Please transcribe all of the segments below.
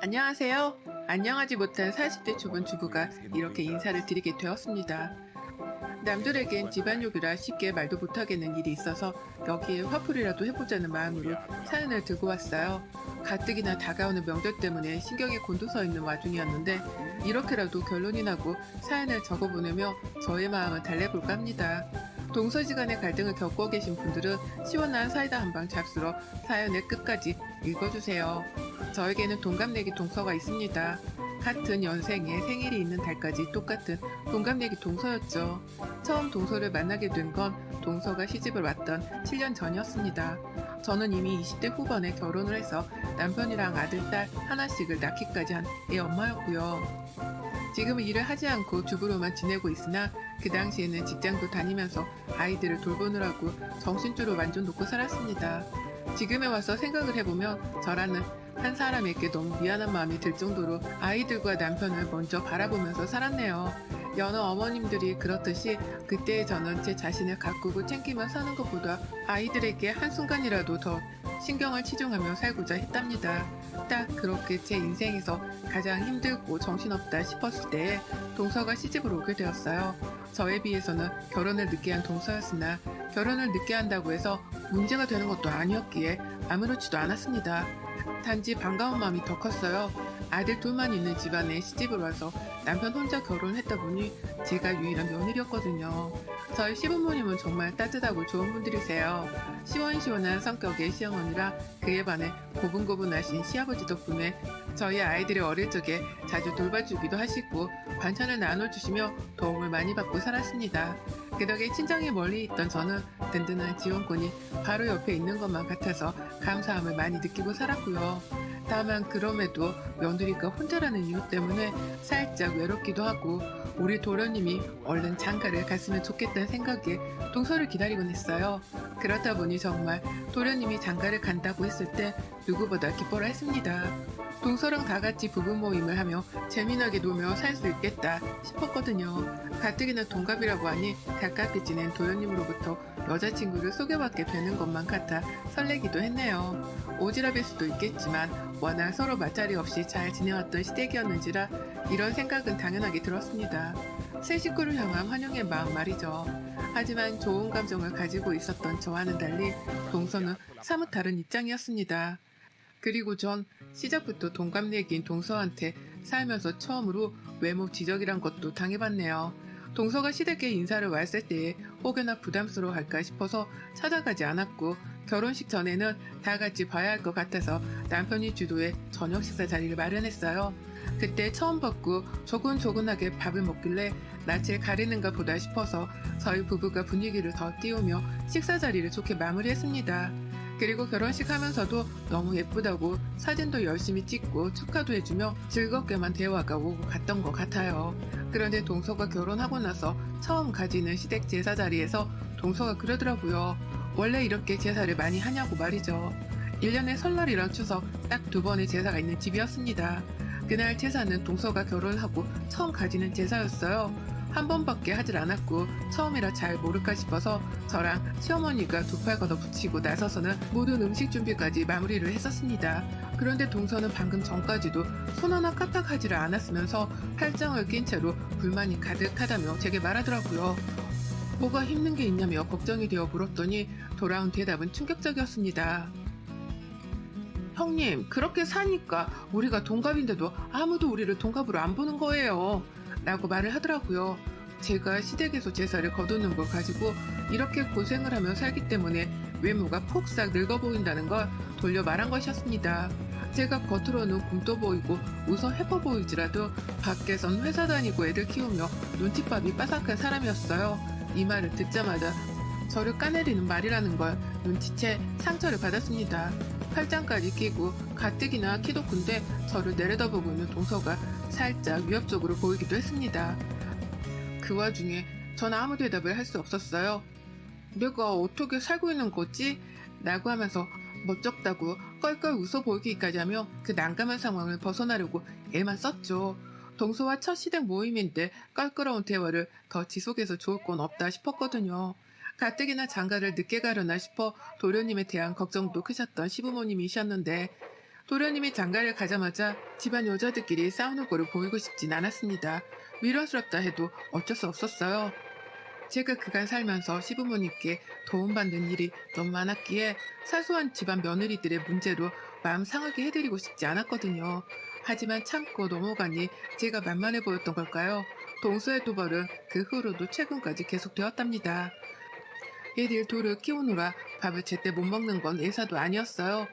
안녕하세요. 안녕하지 못한 40대 초반 주부가 이렇게 인사를 드리게 되었습니다. 남들에겐 집안욕이라 쉽게 말도 못하겠는 일이 있어서 여기에 화풀이라도 해보자는 마음으로 사연을 들고 왔어요. 가뜩이나 다가오는 명절 때문에 신경이 곤두서 있는 와중이었는데 이렇게라도 결론이 나고 사연을 적어보내며 저의 마음을 달래볼까 합니다. 동서지간의 갈등을 겪고 계신 분들은 시원한 사이다 한 방 잡수러 사연의 끝까지 읽어주세요. 저에게는 동갑내기 동서가 있습니다. 같은 연생에 생일이 있는 달까지 똑같은 동갑내기 동서였죠. 처음 동서를 만나게 된 건 동서가 시집을 왔던 7년 전이었습니다. 저는 이미 20대 후반에 결혼을 해서 남편이랑 아들, 딸 하나씩을 낳기까지 한 애 엄마였고요. 지금은 일을 하지 않고 주부로만 지내고 있으나 그 당시에는 직장도 다니면서 아이들을 돌보느라고 정신줄을 완전 놓고 살았습니다. 지금에 와서 생각을 해보면 저라는 한 사람에게 너무 미안한 마음이 들 정도로 아이들과 남편을 먼저 바라보면서 살았네요. 여느 어머님들이 그렇듯이 그때의 저는 제 자신을 가꾸고 챙기며 사는 것보다 아이들에게 한순간이라도 더 신경을 치중하며 살고자 했답니다. 딱 그렇게 제 인생에서 가장 힘들고 정신없다 싶었을 때에 동서가 시집을 오게 되었어요. 저에 비해서는 결혼을 늦게 한 동서였으나 결혼을 늦게 한다고 해서 문제가 되는 것도 아니었기에 아무렇지도 않았습니다. 단지 반가운 마음이 더 컸어요. 아들 둘만 있는 집안에 시집을 와서 남편 혼자 결혼했다 보니 제가 유일한 며느리였거든요. 저희 시부모님은 정말 따뜻하고 좋은 분들이세요. 시원시원한 성격의 시어머니라 그에 반해 고분고분하신 시아버지 덕분에 저희 아이들이 어릴 적에 자주 돌봐주기도 하시고 반찬을 나눠주시며 도움을 많이 받고 살았습니다. 그 덕에 친정이 멀리 있던 저는 든든한 지원권이 바로 옆에 있는 것만 같아서 감사함을 많이 느끼고 살았고요. 다만 그럼에도 며느리가 혼자라는 이유 때문에 살짝 외롭기도 하고 우리 도련님이 얼른 장가를 갔으면 좋겠다는 생각에 동서를 기다리곤 했어요. 그렇다 보니 정말 도련님이 장가를 간다고 했을 때 누구보다 기뻐라 했습니다. 동서랑 다 같이 부부 모임을 하며 재미나게 놀며 살 수 있겠다 싶었거든요. 가뜩이나 동갑이라고 하니 가깝게 지낸 도련님으로부터 여자친구를 소개받게 되는 것만 같아 설레기도 했네요. 오지랖일 수도 있겠지만 워낙 서로 마찰이 없이 잘 지내왔던 시댁이었는지라 이런 생각은 당연하게 들었습니다. 새 식구를 향한 환영의 마음 말이죠. 하지만 좋은 감정을 가지고 있었던 저와는 달리 동서는 사뭇 다른 입장이었습니다. 그리고 전 시작부터 동갑내기인 동서한테 살면서 처음으로 외모 지적이란 것도 당해봤네요. 동서가 시댁에 인사를 왔을 때에 혹여나 부담스러워 할까 싶어서 찾아가지 않았고 결혼식 전에는 다 같이 봐야 할 것 같아서 남편이 주도해 저녁 식사 자리를 마련했어요. 그때 처음 봤고 조근조근하게 밥을 먹길래 낯을 가리는가 보다 싶어서 저희 부부가 분위기를 더 띄우며 식사 자리를 좋게 마무리했습니다. 그리고 결혼식 하면서도 너무 예쁘다고 사진도 열심히 찍고 축하도 해주며 즐겁게만 대화가 오고 갔던 것 같아요. 그런데 동서가 결혼하고 나서 처음 가지는 시댁 제사 자리에서 동서가 그러더라고요. 원래 이렇게 제사를 많이 하냐고 말이죠. 1년에 설날이랑 추석 딱 두 번의 제사가 있는 집이었습니다. 그날 제사는 동서가 결혼하고 처음 가지는 제사였어요. 한 번밖에 하질 않았고 처음이라 잘 모를까 싶어서 저랑 시어머니가 두 팔 걷어 붙이고 나서서는 모든 음식 준비까지 마무리를 했었습니다. 그런데 동서는 방금 전까지도 손 하나 까딱하지를 않았으면서 팔짱을 낀 채로 불만이 가득하다며 제게 말하더라고요. 뭐가 힘든 게 있냐며 걱정이 되어 물었더니 돌아온 대답은 충격적이었습니다. 형님, 그렇게 사니까 우리가 동갑인데도 아무도 우리를 동갑으로 안 보는 거예요. 라고 말을 하더라고요. 제가 시댁에서 제사를 거두는 걸 가지고 이렇게 고생을 하며 살기 때문에 외모가 폭삭 늙어 보인다는 걸 돌려 말한 것이었습니다. 제가 겉으로는 굶떠 보이고 웃어 해퍼 보이지라도 밖에선 회사 다니고 애들 키우며 눈칫밥이 빠삭한 사람이었어요. 이 말을 듣자마자 저를 까내리는 말이라는 걸 눈치채 상처를 받았습니다. 팔짱까지 끼고 가뜩이나 키도 큰데 저를 내려다보고 있는 동서가 살짝 위협적으로 보이기도 했습니다. 그 와중에 전 아무 대답을 할 수 없었어요. 내가 어떻게 살고 있는 거지? 라고 하면서 멋쩍다고 껄껄 웃어 보이기까지 하며 그 난감한 상황을 벗어나려고 애만 썼죠. 동서와 첫 시댁 모임인데 껄끄러운 대화를 더 지속해서 좋을 건 없다 싶었거든요. 가뜩이나 장가를 늦게 가려나 싶어 도련님에 대한 걱정도 크셨던 시부모님이셨는데 도련님이 장가를 가자마자 집안 여자들끼리 싸우는 꼴을 보이고 싶진 않았습니다. 미련스럽다 해도 어쩔 수 없었어요. 제가 그간 살면서 시부모님께 도움받는 일이 너무 많았기에 사소한 집안 며느리들의 문제로 마음 상하게 해드리고 싶지 않았거든요. 하지만 참고 넘어가니 제가 만만해 보였던 걸까요? 동서의 도발은 그 후로도 최근까지 계속되었답니다. 얘들 돌을 키우느라 밥을 제때 못 먹는 건 예사도 아니었어요.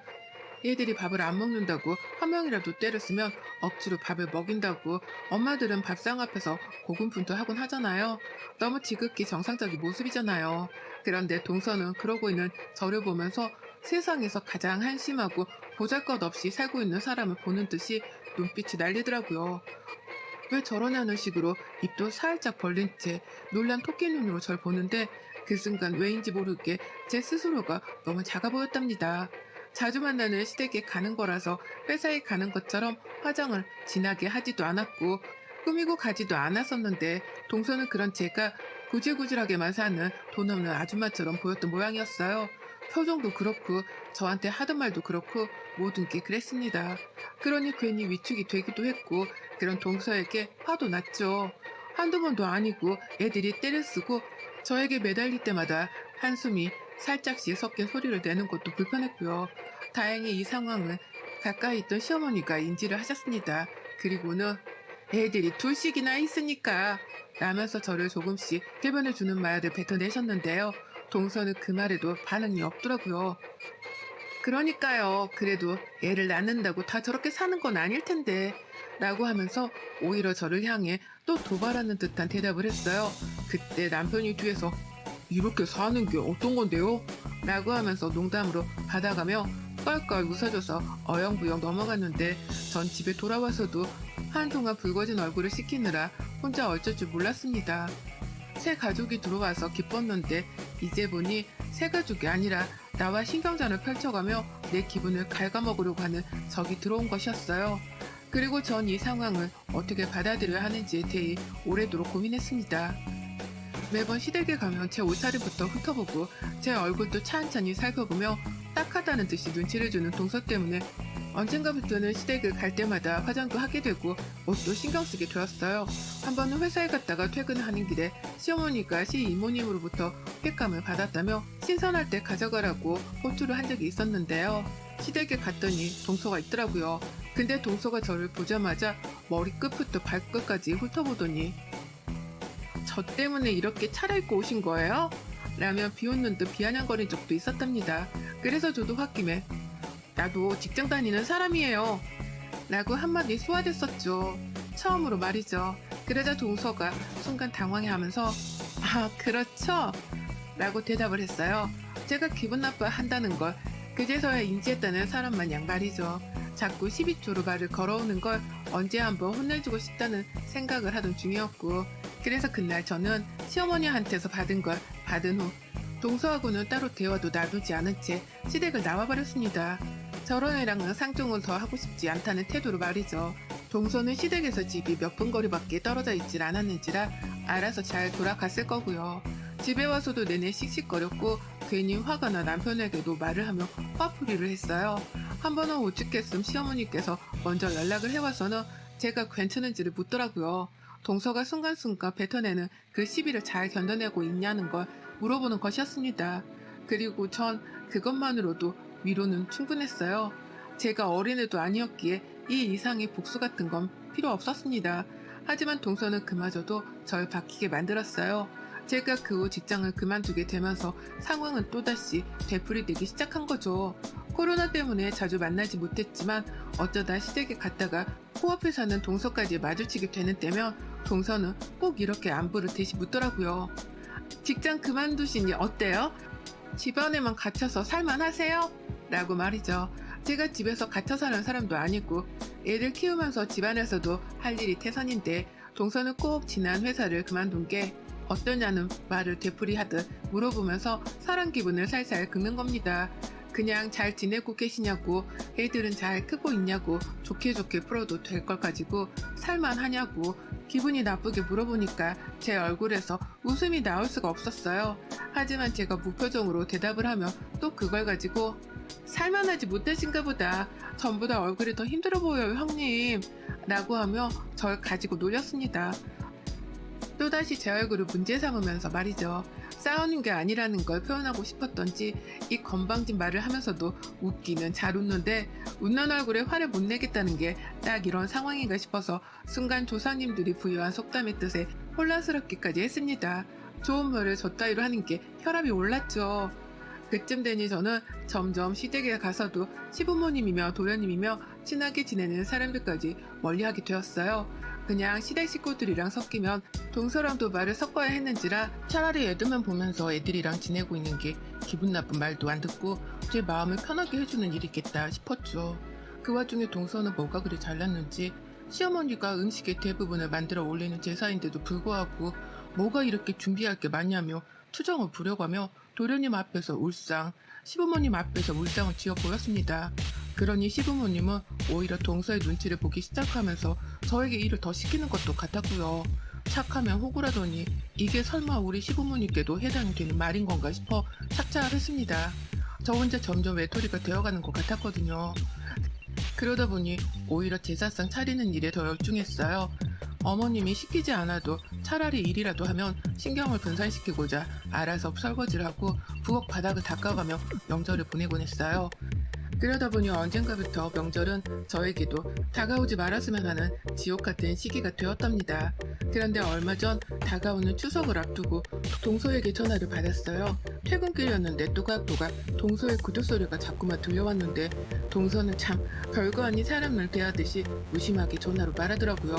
얘들이 밥을 안 먹는다고 한 명이라도 때렸으면 억지로 밥을 먹인다고 엄마들은 밥상 앞에서 고군분투하곤 하잖아요. 너무 지극히 정상적인 모습이잖아요. 그런데 동서는 그러고 있는 저를 보면서 세상에서 가장 한심하고 보잘것없이 살고 있는 사람을 보는 듯이 눈빛이 날리더라고요. 왜 저러냐는 식으로 입도 살짝 벌린 채 놀란 토끼 눈으로 절 보는데 그 순간 왜인지 모르게 제 스스로가 너무 작아 보였답니다. 자주 만나는 시댁에 가는 거라서 회사에 가는 것처럼 화장을 진하게 하지도 않았고 꾸미고 가지도 않았었는데 동서는 그런 제가 구질구질하게만 사는 돈 없는 아줌마처럼 보였던 모양이었어요. 표정도 그렇고 저한테 하던 말도 그렇고 모든 게 그랬습니다. 그러니 괜히 위축이 되기도 했고 그런 동서에게 화도 났죠. 한두 번도 아니고 애들이 때를 쓰고 저에게 매달릴 때마다 한숨이 살짝씩 섞인 소리를 내는 것도 불편했고요. 다행히 이 상황은 가까이 있던 시어머니가 인지를 하셨습니다. 그리고는 애들이 둘씩이나 있으니까 라면서 저를 조금씩 대변해 주는 말을 뱉어내셨는데요. 동서는 그 말에도 반응이 없더라고요. 그러니까요. 그래도 애를 낳는다고 다 저렇게 사는 건 아닐 텐데. 라고 하면서 오히려 저를 향해 또 도발하는 듯한 대답을 했어요. 그때 남편이 뒤에서 이렇게 사는 게 어떤 건데요? 라고 하면서 농담으로 받아가며 껄껄 웃어줘서 어영부영 넘어갔는데 전 집에 돌아와서도 한동안 붉어진 얼굴을 씻기느라 혼자 어쩔 줄 몰랐습니다. 새 가족이 들어와서 기뻤는데 이제 보니 새 가족이 아니라 나와 신경전을 펼쳐가며 내 기분을 갉아먹으려고 하는 적이 들어온 것이었어요. 그리고 전 이 상황을 어떻게 받아들여야 하는지에 대해 오래도록 고민했습니다. 매번 시댁에 가면 제 옷차림부터 훑어보고 제 얼굴도 찬찬히 살펴보며 딱하다는 듯이 눈치를 주는 동서 때문에 언젠가부터는 시댁을 갈 때마다 화장도 하게 되고 옷도 신경 쓰게 되었어요. 한 번은 회사에 갔다가 퇴근하는 길에 시어머니가 시이모님으로부터 횟감을 받았다며 신선할 때 가져가라고 호투를 한 적이 있었는데요. 시댁에 갔더니 동서가 있더라고요. 근데 동서가 저를 보자마자 머리 끝부터 발끝까지 훑어보더니 저 때문에 이렇게 차려입고 오신 거예요? 라며 비웃는 듯 비아냥거린 적도 있었답니다. 그래서 저도 홧김에 나도 직장 다니는 사람이에요. 라고 한마디 소화됐었죠. 처음으로 말이죠. 그러자 동서가 순간 당황해하면서 아 그렇죠? 라고 대답을 했어요. 제가 기분 나빠 한다는 걸 그제서야 인지했다는 사람 마냥 말이죠. 자꾸 12초로 말을 걸어오는 걸 언제 한번 혼내주고 싶다는 생각을 하던 중이었고 그래서 그날 저는 시어머니한테서 받은 걸 받은 후 동서하고는 따로 대화도 나누지 않은 채 시댁을 나와버렸습니다. 저런 애랑은 상종을 더 하고 싶지 않다는 태도로 말이죠. 동서는 시댁에서 집이 몇 분 거리밖에 떨어져 있질 않았는지라 알아서 잘 돌아갔을 거고요. 집에 와서도 내내 씩씩거렸고 괜히 화가 나 남편에게도 말을 하며 화풀이를 했어요. 한 번은 오죽했음 시어머니께서 먼저 연락을 해와서는 제가 괜찮은지를 묻더라고요. 동서가 순간순간 뱉어내는 그 시비를 잘 견뎌내고 있냐는 걸 물어보는 것이었습니다. 그리고 전 그것만으로도 위로는 충분했어요. 제가 어린애도 아니었기에 이 이상의 복수 같은 건 필요 없었습니다. 하지만 동서는 그마저도 절 바뀌게 만들었어요. 제가 그 후 직장을 그만두게 되면서 상황은 또다시 되풀이되기 시작한 거죠. 코로나 때문에 자주 만나지 못했지만 어쩌다 시댁에 갔다가 코앞에 사는 동서까지 마주치게 되는 때면 동서는 꼭 이렇게 안부를 대시 묻더라고요. 직장 그만두시니 어때요? 집안에만 갇혀서 살만하세요? 라고 말이죠. 제가 집에서 갇혀 사는 사람도 아니고 애들 키우면서 집안에서도 할 일이 태산인데 동서는 꼭 지난 회사를 그만둔 게 어떠냐는 말을 되풀이하듯 물어보면서 사람 기분을 살살 긁는 겁니다. 그냥 잘 지내고 계시냐고 애들은 잘 크고 있냐고 좋게 좋게 풀어도 될 걸 가지고 살만하냐고 기분이 나쁘게 물어보니까 제 얼굴에서 웃음이 나올 수가 없었어요. 하지만 제가 무표정으로 대답을 하며 또 그걸 가지고 살만하지 못하신가 보다. 전보다 얼굴이 더 힘들어 보여요, 형님. 라고 하며 절 가지고 놀렸습니다. 또다시 제 얼굴을 문제 삼으면서 말이죠. 싸우는 게 아니라는 걸 표현하고 싶었던지 이 건방진 말을 하면서도 웃기는 잘 웃는데 웃는 얼굴에 화를 못 내겠다는 게 딱 이런 상황인가 싶어서 순간 조사님들이 부여한 속담의 뜻에 혼란스럽기까지 했습니다. 좋은 말을 저 따위로 하는 게 혈압이 올랐죠. 그쯤 되니 저는 점점 시댁에 가서도 시부모님이며 도련님이며 친하게 지내는 사람들까지 멀리하게 되었어요. 그냥 시댁 식구들이랑 섞이면 동서랑도 말을 섞어야 했는지라 차라리 애들만 보면서 애들이랑 지내고 있는 게 기분 나쁜 말도 안 듣고 제 마음을 편하게 해주는 일이겠다 싶었죠. 그 와중에 동서는 뭐가 그리 잘났는지 시어머니가 음식의 대부분을 만들어 올리는 제사인데도 불구하고 뭐가 이렇게 준비할 게 많냐며 투정을 부려가며 도련님 앞에서 울상, 시부모님 앞에서 울상을 지어 보였습니다. 그러니 시부모님은 오히려 동서의 눈치를 보기 시작하면서 저에게 일을 더 시키는 것도 같았고요. 착하면 호구라더니 이게 설마 우리 시부모님께도 해당이 되는 말인 건가 싶어 착착을 했습니다. 저 혼자 점점 외톨이가 되어가는 것 같았거든요. 그러다 보니 오히려 제사상 차리는 일에 더 열중했어요. 어머님이 시키지 않아도 차라리 일이라도 하면 신경을 분산시키고자 알아서 설거지를 하고 부엌 바닥을 닦아가며 명절을 보내곤 했어요. 그러다 보니 언젠가부터 명절은 저에게도 다가오지 말았으면 하는 지옥 같은 시기가 되었답니다. 그런데 얼마 전 다가오는 추석을 앞두고 동서에게 전화를 받았어요. 퇴근길이었는데 또각또각 동서의 구두 소리가 자꾸만 들려왔는데 동서는 참 별거 아닌 사람을 대하듯이 무심하게 전화로 말하더라고요.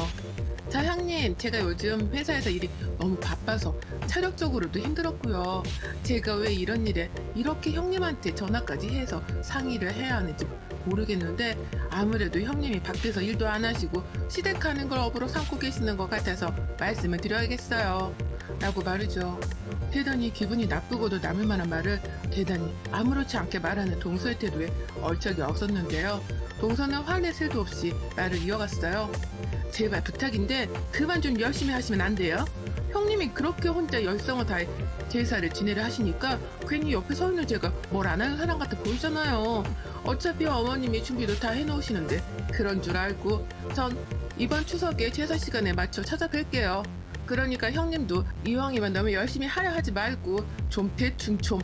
자 형님 제가 요즘 회사에서 일이 너무 바빠서 체력적으로도 힘들었고요. 제가 왜 이런 일에 이렇게 형님한테 전화까지 해서 상의를 해야 하는지 모르겠는데 아무래도 형님이 밖에서 일도 안 하시고 시댁하는 걸 업으로 삼고 계시는 것 같아서 말씀을 드려야겠어요. 라고 말이죠. 대단히 기분이 나쁘고도 남을 만한 말을 대단히 아무렇지 않게 말하는 동서의 태도에 얼척이 없었는데요. 동서는 화내 새도 없이 말을 이어갔어요. 제발 부탁인데 그만 좀 열심히 하시면 안 돼요? 형님이 그렇게 혼자 열성을 다해 제사를 지내려 하시니까 괜히 옆에 서 있는 제가 뭘 안 하는 사람 같아 보이잖아요. 어차피 어머님이 준비도 다 해놓으시는데 그런 줄 알고 전 이번 추석에 제사 시간에 맞춰 찾아뵐게요. 그러니까 형님도 이왕이면 너무 열심히 하려 하지 말고 좀 대충 좀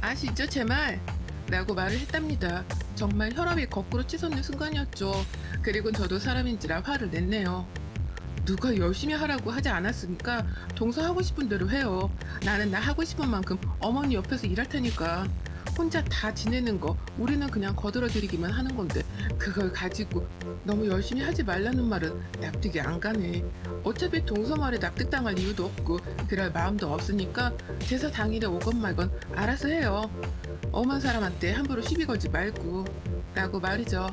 아시죠 제 말? 라고 말을 했답니다. 정말 혈압이 거꾸로 치솟는 순간이었죠. 그리고 저도 사람인지라 화를 냈네요. 누가 열심히 하라고 하지 않았으니까 동서 하고 싶은 대로 해요. 나는 나 하고 싶은 만큼 어머니 옆에서 일할 테니까. 혼자 다 지내는 거 우리는 그냥 거들어드리기만 하는 건데 그걸 가지고 너무 열심히 하지 말라는 말은 납득이 안 가네. 어차피 동서 말에 납득당할 이유도 없고 그럴 마음도 없으니까 제사 당일에 오건 말건 알아서 해요. 엄한 사람한테 함부로 시비 걸지 말고 라고 말이죠.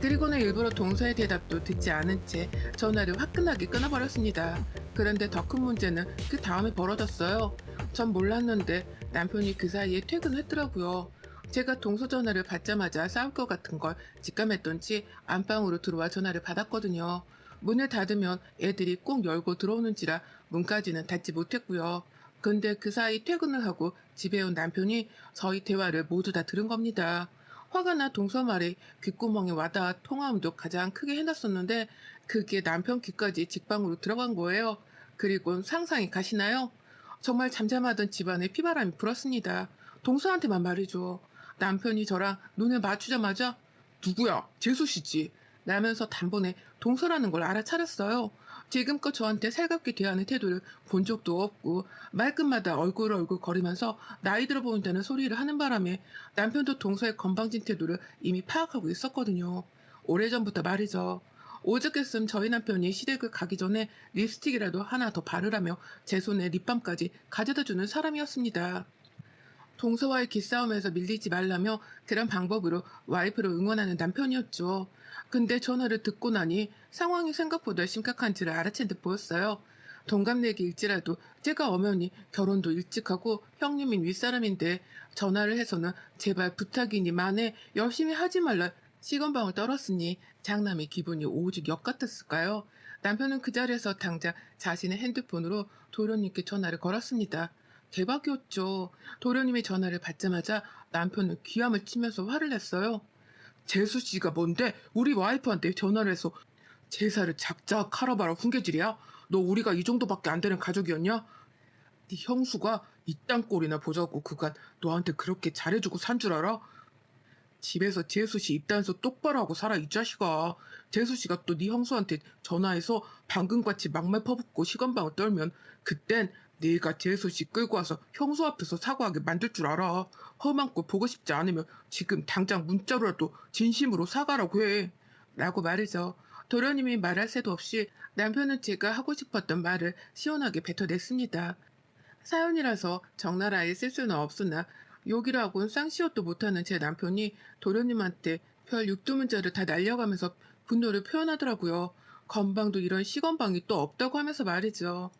그리고는 일부러 동서의 대답도 듣지 않은 채 전화를 화끈하게 끊어버렸습니다. 그런데 더 큰 문제는 그 다음에 벌어졌어요. 전 몰랐는데 남편이 그 사이에 퇴근했더라고요. 제가 동서 전화를 받자마자 싸울 것 같은 걸 직감했던지 안방으로 들어와 전화를 받았거든요. 문을 닫으면 애들이 꼭 열고 들어오는지라 문까지는 닫지 못했고요. 근데 그 사이 퇴근을 하고 집에 온 남편이 저희 대화를 모두 다 들은 겁니다. 화가 나 동서 말에 귓구멍에 와닿아 통화음도 가장 크게 해놨었는데 그게 남편 귀까지 직방으로 들어간 거예요. 그리고 상상이 가시나요? 정말 잠잠하던 집안에 피바람이 불었습니다. 동서한테만 말이죠. 남편이 저랑 눈을 맞추자마자 누구야? 재수 씨지. 라면서 단번에 동서라는 걸 알아차렸어요. 지금껏 저한테 살갑게 대하는 태도를 본 적도 없고 말끝마다 얼굴 얼굴 거리면서 나이 들어 보인다는 소리를 하는 바람에 남편도 동서의 건방진 태도를 이미 파악하고 있었거든요. 오래전부터 말이죠. 오죽했음 저희 남편이 시댁을 가기 전에 립스틱이라도 하나 더 바르라며 제 손에 립밤까지 가져다 주는 사람이었습니다. 동서와의 기싸움에서 밀리지 말라며 그런 방법으로 와이프를 응원하는 남편이었죠. 근데 전화를 듣고 나니 상황이 생각보다 심각한 지를 알아챈 듯 보였어요. 동갑내기일지라도 제가 엄연히 결혼도 일찍 하고 형님인 윗사람인데 전화를 해서는 제발 부탁이니 만에 열심히 하지 말라 시건방을 떨었으니 장남의 기분이 오직 역 같았을까요? 남편은 그 자리에서 당장 자신의 핸드폰으로 도련님께 전화를 걸었습니다. 대박이었죠. 도련님이 전화를 받자마자 남편은 귀함을 치면서 화를 냈어요. 재수 씨가 뭔데 우리 와이프한테 전화를 해서 제사를 작작 하라바라 훈계질이야? 너 우리가 이 정도밖에 안 되는 가족이었냐? 네 형수가 이딴 꼴이나 보자고 그간 너한테 그렇게 잘해주고 산 줄 알아? 집에서 재수 씨 입단서 똑바로 하고 살아 이 자식아. 재수 씨가 또 네 형수한테 전화해서 방금같이 막말 퍼붓고 시건방을 떨면 그땐 네가 재수 씨 끌고 와서 형수 앞에서 사과하게 만들 줄 알아. 험한 꼴 보고 싶지 않으면 지금 당장 문자로라도 진심으로 사과라고 해. 라고 말이죠. 도련님이 말할 새도 없이 남편은 제가 하고 싶었던 말을 시원하게 뱉어냈습니다. 사연이라서 적나라하게 쓸 수는 없으나 욕이라고는 쌍시옷도 못하는 제 남편이 도련님한테 별 육두문자를 다 날려가면서 분노를 표현하더라고요. 건방도 이런 시건방이 또 없다고 하면서 말이죠.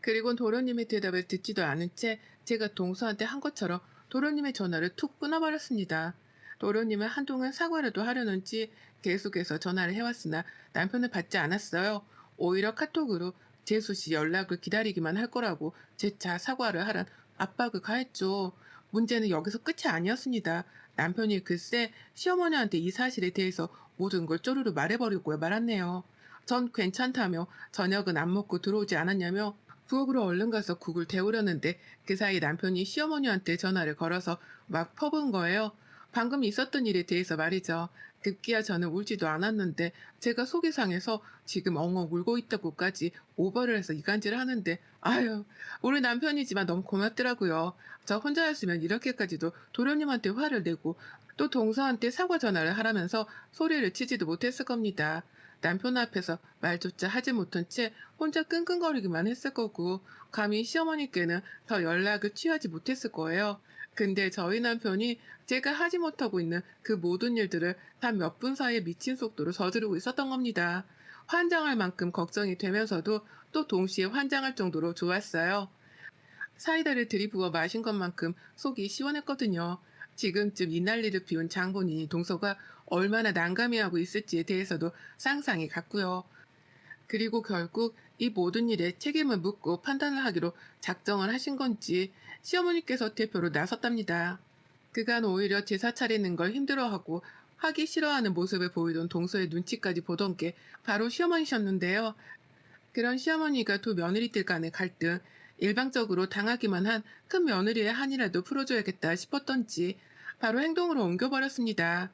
그리고 도련님의 대답을 듣지도 않은 채 제가 동서한테 한 것처럼 도련님의 전화를 툭 끊어버렸습니다. 도련님은 한동안 사과라도 하려는지 계속해서 전화를 해왔으나 남편은 받지 않았어요. 오히려 카톡으로 재수 씨 연락을 기다리기만 할 거라고 재차 사과를 하란 압박을 가했죠. 문제는 여기서 끝이 아니었습니다. 남편이 글쎄 시어머니한테 이 사실에 대해서 모든 걸 쪼르르 말해버리고 말았네요. 전 괜찮다며 저녁은 안 먹고 들어오지 않았냐며 부엌으로 얼른 가서 국을 데우려는데 그 사이 남편이 시어머니한테 전화를 걸어서 막 퍼부은 거예요. 방금 있었던 일에 대해서 말이죠. 급기야 저는 울지도 않았는데 제가 속이 상해서 지금 엉엉 울고 있다고까지 오버를 해서 이간질을 하는데 아유 우리 남편이지만 너무 고맙더라고요. 저 혼자였으면 이렇게까지도 도련님한테 화를 내고 또 동서한테 사과 전화를 하라면서 소리를 치지도 못했을 겁니다. 남편 앞에서 말조차 하지 못한 채 혼자 끙끙거리기만 했을 거고 감히 시어머니께는 더 연락을 취하지 못했을 거예요. 근데 저희 남편이 제가 하지 못하고 있는 그 모든 일들을 단 몇 분 사이에 미친 속도로 저지르고 있었던 겁니다. 환장할 만큼 걱정이 되면서도 또 동시에 환장할 정도로 좋았어요. 사이다를 들이부어 마신 것만큼 속이 시원했거든요. 지금쯤 이 난리를 피운 장본인이 동서가 얼마나 난감해하고 있을지에 대해서도 상상이 갔고요. 그리고 결국 이 모든 일에 책임을 묻고 판단을 하기로 작정을 하신 건지 시어머니께서 대표로 나섰답니다. 그간 오히려 제사 차리는 걸 힘들어하고 하기 싫어하는 모습을 보이던 동서의 눈치까지 보던 게 바로 시어머니셨는데요. 그런 시어머니가 두 며느리들 간의 갈등, 일방적으로 당하기만 한 큰 며느리의 한이라도 풀어줘야겠다 싶었던지 바로 행동으로 옮겨버렸습니다.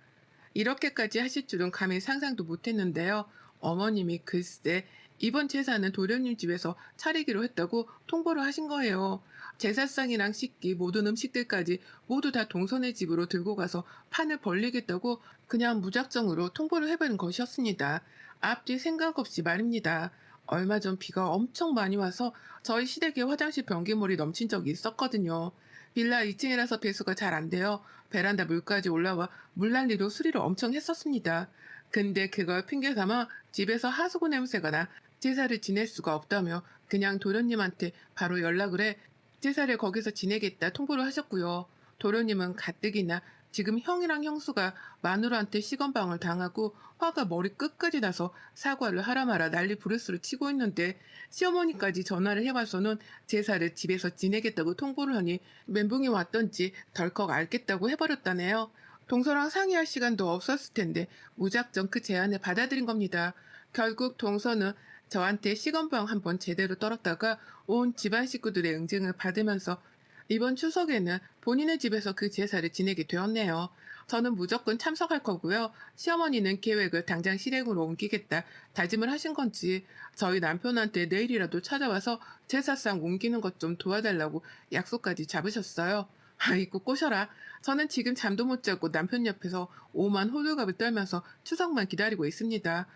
이렇게까지 하실 줄은 감히 상상도 못했는데요. 어머님이 글쎄 이번 제사는 도련님 집에서 차리기로 했다고 통보를 하신 거예요. 제사상이랑 식기 모든 음식들까지 모두 다 동선의 집으로 들고 가서 판을 벌리겠다고 그냥 무작정으로 통보를 해버린 것이었습니다. 앞뒤 생각 없이 말입니다. 얼마 전 비가 엄청 많이 와서 저희 시댁에 화장실 변기물이 넘친 적이 있었거든요. 빌라 2층이라서 배수가 잘 안 돼요. 베란다 물까지 올라와 물난리로 수리를 엄청 했었습니다. 근데 그걸 핑계 삼아 집에서 하수구 냄새가 나 제사를 지낼 수가 없다며 그냥 도련님한테 바로 연락을 해 제사를 거기서 지내겠다 통보를 하셨고요. 도련님은 가뜩이나 지금 형이랑 형수가 마누라한테 시건방을 당하고 화가 머리 끝까지 나서 사과를 하라 마라 난리 부르스를 치고 있는데 시어머니까지 전화를 해와서는 제사를 집에서 지내겠다고 통보를 하니 멘붕이 왔던지 덜컥 알겠다고 해버렸다네요. 동서랑 상의할 시간도 없었을 텐데 무작정 그 제안을 받아들인 겁니다. 결국 동서는 저한테 시건방 한번 제대로 떨었다가 온 집안 식구들의 응징을 받으면서 이번 추석에는 본인의 집에서 그 제사를 지내게 되었네요. 저는 무조건 참석할 거고요. 시어머니는 계획을 당장 실행으로 옮기겠다 다짐을 하신 건지 저희 남편한테 내일이라도 찾아와서 제사상 옮기는 것 좀 도와달라고 약속까지 잡으셨어요. 아이고 꼬셔라. 저는 지금 잠도 못 자고 남편 옆에서 오만 호들갑을 떨면서 추석만 기다리고 있습니다.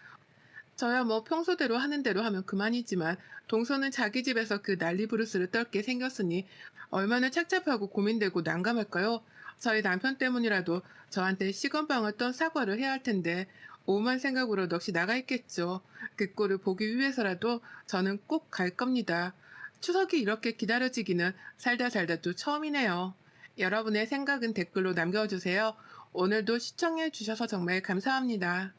저야 뭐 평소대로 하는 대로 하면 그만이지만 동서는 자기 집에서 그 난리 부르스를 떨게 생겼으니 얼마나 착잡하고 고민되고 난감할까요? 저희 남편 때문이라도 저한테 시건방을 떤 사과를 해야 할 텐데 오만 생각으로 넋이 나가 있겠죠. 그 꼴을 보기 위해서라도 저는 꼭 갈 겁니다. 추석이 이렇게 기다려지기는 살다 살다 또 처음이네요. 여러분의 생각은 댓글로 남겨주세요. 오늘도 시청해 주셔서 정말 감사합니다.